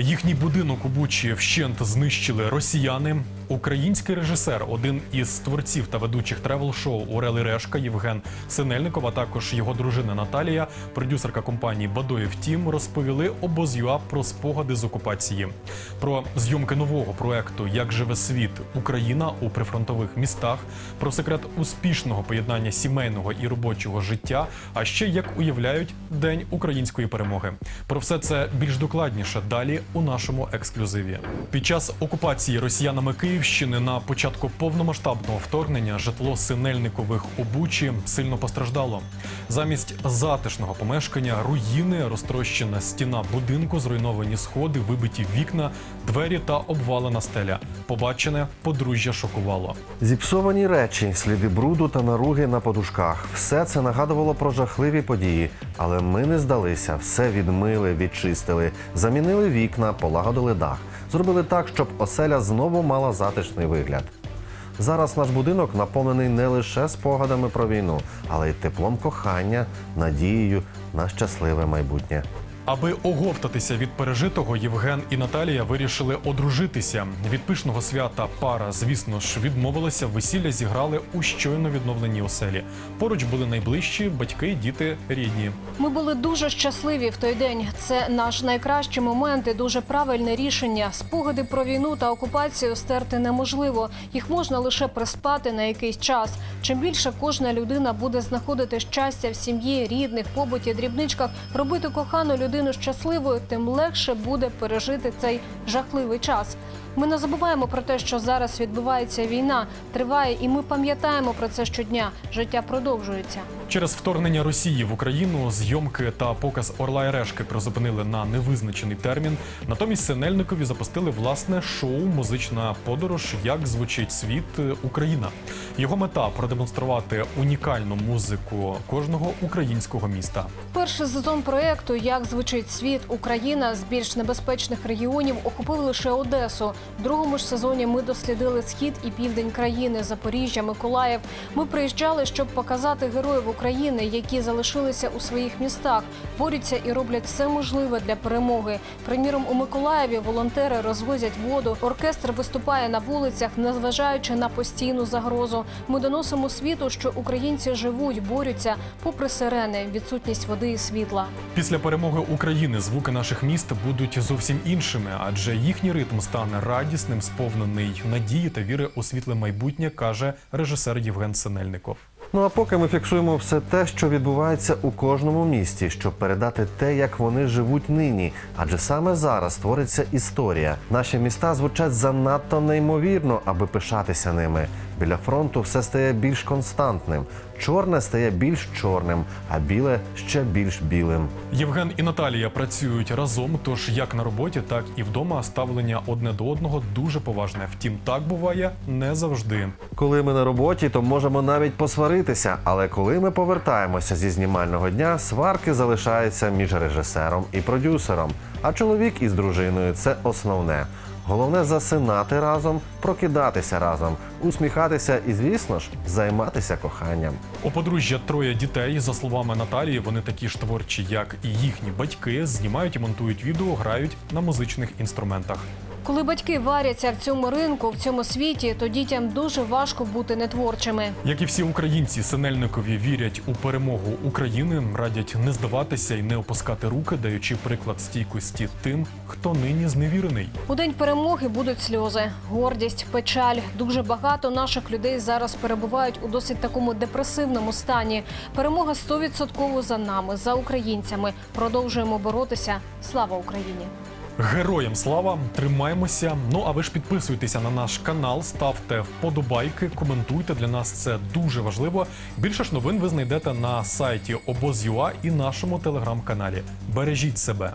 Їхній будинок у Бучі вщент знищили росіяни. Український режисер, один із творців та ведучих тревел-шоу Орел і Решка Євген Синельников, а також його дружина Наталія, продюсерка компанії Бадоїв Тім, розповіли обоз.ЮА про спогади з окупації, про зйомки нового проекту Як живе світ Україна у прифронтових містах, про секрет успішного поєднання сімейного і робочого життя, а ще як уявляють День української перемоги. Про все це більш докладніше далі у нашому ексклюзиві. Під час окупації росіянами Київщини на початку повномасштабного вторгнення житло синельникових у Бучі сильно постраждало. Замість затишного помешкання руїни, розтрощена стіна будинку, зруйновані сходи, вибиті вікна, двері та обвалена стеля. Побачене подружжя шокувало. Зіпсовані речі, сліди бруду та наруги на подушках. Все це нагадувало про жахливі події. Але ми не здалися, все відмили, відчистили, замінили вікна, полагодили дах, зробили так, щоб оселя знову мала затишний вигляд. Зараз наш будинок наповнений не лише спогадами про війну, але й теплом кохання, надією на щасливе майбутнє. Аби оговтатися від пережитого, Євген і Наталія вирішили одружитися. Від пишного свята пара, звісно ж, відмовилася. Весілля зіграли у щойно відновленій оселі. Поруч були найближчі батьки, діти, рідні. Ми були дуже щасливі в той день. Це наш найкращий момент і дуже правильне рішення. Спогади про війну та окупацію стерти неможливо. Їх можна лише приспати на якийсь час. Чим більше кожна людина буде знаходити щастя в сім'ї, рідних, побуті, дрібничках, робити кохану людину щасливою, тим легше буде пережити цей жахливий час. Ми не забуваємо про те, що зараз відбувається війна, триває, і ми пам'ятаємо про це щодня. Життя продовжується. Через вторгнення Росії в Україну зйомки та показ Орла і Решки призупинили на невизначений термін. Натомість Синельникові запустили власне шоу Музична подорож Як звучить світ Україна. Його мета продемонструвати унікальну музику кожного українського міста. Перший сезон проекту Як звучить світ Україна з більш небезпечних регіонів охопив лише Одесу. В другому ж сезоні ми дослідили схід і південь країни Запоріжжя, Миколаїв. Ми приїжджали, щоб показати героїв України, які залишилися у своїх містах, борються і роблять все можливе для перемоги. Приміром, у Миколаєві волонтери розвозять воду, оркестр виступає на вулицях, незважаючи на постійну загрозу. Ми доносимо світу, що українці живуть, борються, попри сирени, відсутність води і світла. Після перемоги України звуки наших міст будуть зовсім іншими, адже їхній ритм стане радісним, сповнений надії та віри у світле майбутнє, каже режисер Євген Синельников. Ну а поки ми фіксуємо все те, що відбувається у кожному місті, щоб передати те, як вони живуть нині. Адже саме зараз твориться історія. Наші міста звучать занадто неймовірно, аби пишатися ними. Біля фронту все стає більш константним. Чорне стає більш чорним, а біле ще більш білим. Євген і Наталія працюють разом, тож як на роботі, так і вдома ставлення одне до одного дуже поважне. Втім, так буває не завжди. Коли ми на роботі, то можемо навіть посваритися. Але коли ми повертаємося зі знімального дня, сварки залишаються між режисером і продюсером. А чоловік із дружиною це основне. Головне засинати разом, прокидатися разом, усміхатися і, звісно ж, займатися коханням. У подружжя троє дітей. За словами Наталії, вони такі ж творчі, як і їхні батьки, знімають і монтують відео, грають на музичних інструментах. Коли батьки варяться в цьому ринку, в цьому світі, то дітям дуже важко бути нетворчими. Як і всі українці, Синельникові вірять у перемогу України, радять не здаватися і не опускати руки, даючи приклад стійкості тим, хто нині зневірений. У день перемоги будуть сльози, гордість, печаль. Дуже багато наших людей зараз перебувають у досить такому депресивному стані. Перемога 100% за нами, за українцями. Продовжуємо боротися. Слава Україні! Героям слава! Тримаємося. Ну а ви ж підписуйтеся на наш канал, ставте вподобайки, коментуйте. Для нас це дуже важливо. Більше ж новин ви знайдете на сайті обоз.ua і нашому телеграм-каналі. Бережіть себе.